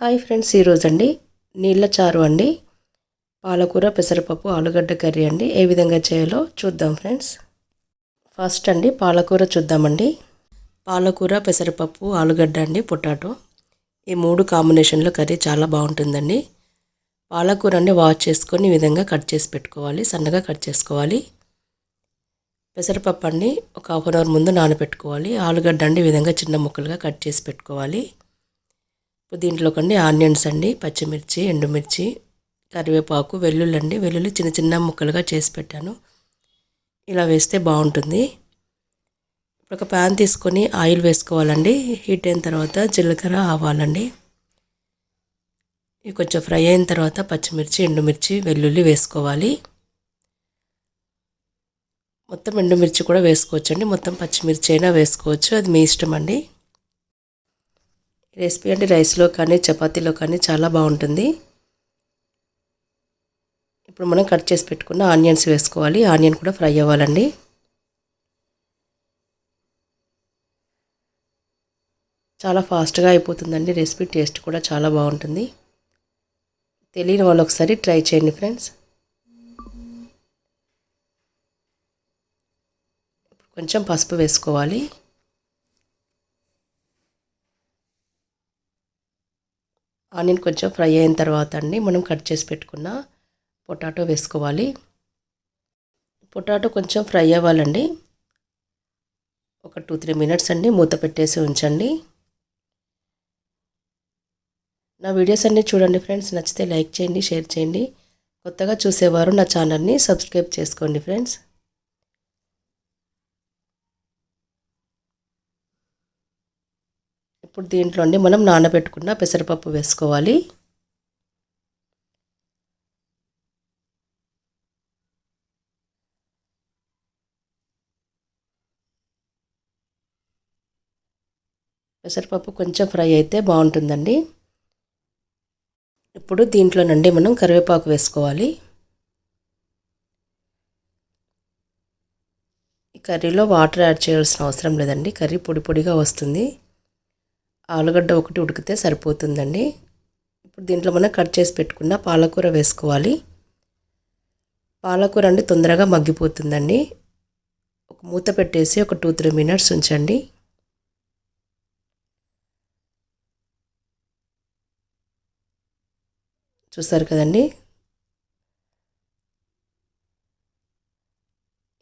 Hi friends ఈరోజు అండి నీళ్ళ చారు అండి. పాలకూర పెసరపప్పు ఆలుగడ్డ కర్రీ అండి. ఏ విధంగా చేయాలో చూద్దాం ఫ్రెండ్స్. ఫస్ట్ అండి పాలకూర చూద్దామండి. పాలకూర పెసరపప్పు ఆలుగడ్డ అండి పొటాటో. ఈ మూడు కాంబినేషన్లో కర్రీ చాలా బాగుంటుందండి. పాలకూర అండి వాష్ చేసుకొని ఈ విధంగా కట్ చేసి పెట్టుకోవాలి. సన్నగా కట్ చేసుకోవాలి. పెసరపప్పు అండి ఒక హాఫ్ అన్ అవర్ ముందు నానబెట్టుకోవాలి. ఆలుగడ్డ అండి ఈ విధంగా చిన్న ముక్కలుగా కట్ చేసి పెట్టుకోవాలి. దీంట్లోకండి ఆనియన్స్ అండి పచ్చిమిర్చి ఎండుమిర్చి కరివేపాకు వెల్లుల్లి అండి వెల్లుల్లి చిన్న చిన్న ముక్కలుగా చేసి పెట్టాను. ఇలా వేస్తే బాగుంటుంది. ఇప్పుడు ఒక ప్యాన్ తీసుకొని ఆయిల్ వేసుకోవాలండి. హీట్ అయిన తర్వాత జీలకర్ర ఆవాలండి. ఇవి కొంచెం ఫ్రై అయిన తర్వాత పచ్చిమిర్చి ఎండుమిర్చి వెల్లుల్లి వేసుకోవాలి. మొత్తం ఎండుమిర్చి కూడా వేసుకోవచ్చు అండి మొత్తం పచ్చిమిర్చి అయినా వేసుకోవచ్చు. అది మీ ఇష్టం అండి రెసిపీ అంటే రైస్లో కానీ చపాతీలో కానీ చాలా బాగుంటుంది. ఇప్పుడు మనం కట్ చేసి పెట్టుకున్న ఆనియన్స్ వేసుకోవాలి. ఆనియన్ కూడా ఫ్రై అవ్వాలండి. చాలా ఫాస్ట్గా అయిపోతుందండి రెసిపీ. టేస్ట్ కూడా చాలా బాగుంటుంది. తెలియని వాళ్ళు ఒకసారి ట్రై చేయండి ఫ్రెండ్స్. కొంచెం పసుపు వేసుకోవాలి. ఆనియన్ కొంచెం ఫ్రై అయిన తర్వాత అండి మనం కట్ చేసి పెట్టుకున్న పొటాటో వేసుకోవాలి. పొటాటో కొంచెం ఫ్రై అవ్వాలండి. ఒక టూ త్రీ మినిట్స్ అండి మూత పెట్టేసి ఉంచండి. నా వీడియోస్ అన్నీ చూడండి ఫ్రెండ్స్. నచ్చితే లైక్ చేయండి షేర్ చేయండి. కొత్తగా చూసేవారు నా ఛానల్ని సబ్స్క్రైబ్ చేసుకోండి ఫ్రెండ్స్. ఇప్పుడు దీంట్లో మనం నానబెట్టుకున్న పెసరపప్పు వేసుకోవాలి. పెసరపప్పు కొంచెం ఫ్రై అయితే బాగుంటుందండి. ఇప్పుడు దీంట్లో నుండి మనం కరివేపాకు వేసుకోవాలి. ఈ కర్రీలో వాటర్ యాడ్ చేయాల్సిన అవసరం లేదండి. కర్రీ పొడి పొడిగా వస్తుంది. ఆలుగడ్డ ఒకటి ఉడికితే సరిపోతుందండి. ఇప్పుడు దీంట్లో మనం కట్ చేసి పెట్టుకున్న పాలకూర వేసుకోవాలి. పాలకూర అండి తొందరగా మగ్గిపోతుందండి. ఒక మూత పెట్టేసి ఒక టూ త్రీ మినిట్స్ ఉంచండి. చూసారు కదండి?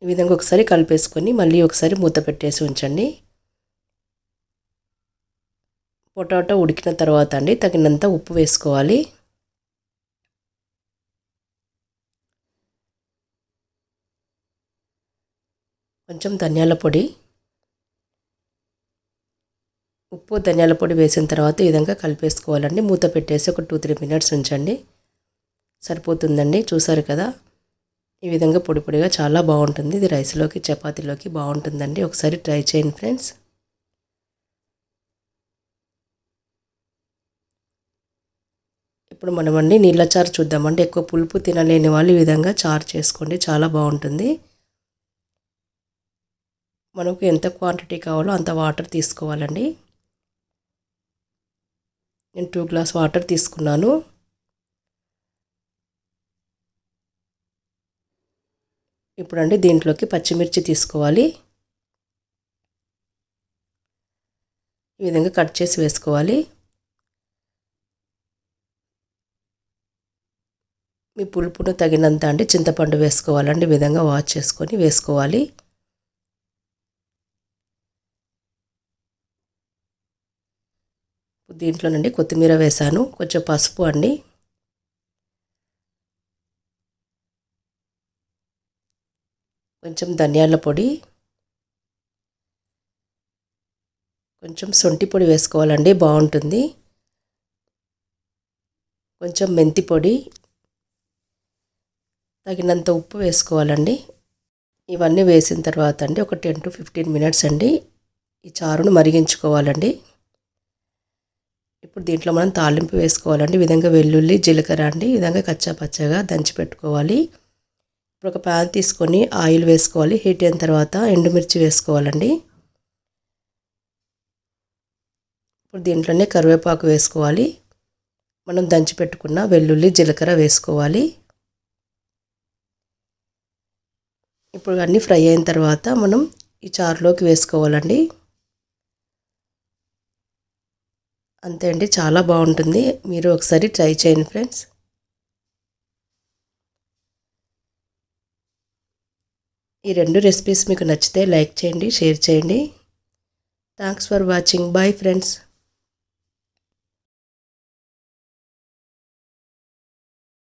ఈ విధంగా ఒకసారి కలిపేసుకొని మళ్ళీ ఒకసారి మూత పెట్టేసి ఉంచండి. పొటాటో ఉడికిన తర్వాత అండి తగినంత ఉప్పు వేసుకోవాలి. కొంచెం ధనియాల పొడి. ఉప్పు ధనియాల పొడి వేసిన తర్వాత ఈ విధంగా కలిపేసుకోవాలండి. మూత పెట్టేసి ఒక టూ త్రీ మినిట్స్ ఉంచండి. సరిపోతుందండి చూసారు కదా? ఈ విధంగా పొడి పొడిగా చాలా బాగుంటుంది. ఇది రైస్లోకి చపాతీలోకి బాగుంటుందండి. ఒకసారి ట్రై చేయండి ఫ్రెండ్స్. ఇప్పుడు మనం అండి నీళ్ళ చారు చూద్దామండి ఎక్కువ పులుపు తినలేని వాళ్ళు ఈ విధంగా చారు చేసుకోండి. చాలా బాగుంటుంది. మనకు ఎంత క్వాంటిటీ కావాలో అంత వాటర్ తీసుకోవాలండి. నేను టూ గ్లాస్ వాటర్ తీసుకున్నాను. ఇప్పుడండి దీంట్లోకి పచ్చిమిర్చి తీసుకోవాలి. ఈ విధంగా కట్ చేసి వేసుకోవాలి. మీ పులుపును తగినంత అండి చింతపండు వేసుకోవాలండి ఈ విధంగా వాష్ చేసుకొని వేసుకోవాలి. దీంట్లో నుండి కొత్తిమీర వేసాను. కొంచెం పసుపు అండి. కొంచెం ధనియాల పొడి. కొంచెం సొంటి పొడి వేసుకోవాలండి. బాగుంటుంది. కొంచెం మెంతి పొడి. తగినంత ఉప్పు వేసుకోవాలండి. ఇవన్నీ వేసిన తర్వాత అండి ఒక టెన్ టు ఫిఫ్టీన్ మినిట్స్ అండి ఈ చారును మరిగించుకోవాలండి. ఇప్పుడు దీంట్లో మనం తాలింపు వేసుకోవాలండి. ఈ విధంగా వెల్లుల్లి జీలకర్ర అండి ఈ విధంగా కచ్చా పచ్చగా దంచి పెట్టుకోవాలి. ఇప్పుడు ఒక ప్యాన్ తీసుకొని ఆయిల్ వేసుకోవాలి. హీట్ అయిన తర్వాత ఎండుమిర్చి వేసుకోవాలండి. ఇప్పుడు దీంట్లోనే కరివేపాకు వేసుకోవాలి. మనం దంచి పెట్టుకున్న వెల్లుల్లి జీలకర్ర వేసుకోవాలి. ఇప్పుడు అన్నీ ఫ్రై అయిన తర్వాత మనం ఈ చారులోకి వేసుకోవాలండి. అంతే అండి చాలా బాగుంటుంది. మీరు ఒకసారి ట్రై చేయండి ఫ్రెండ్స్. ఈ రెండు రెసిపీస్ మీకు నచ్చితే లైక్ చేయండి షేర్ చేయండి. Thanks for watching. Bye friends.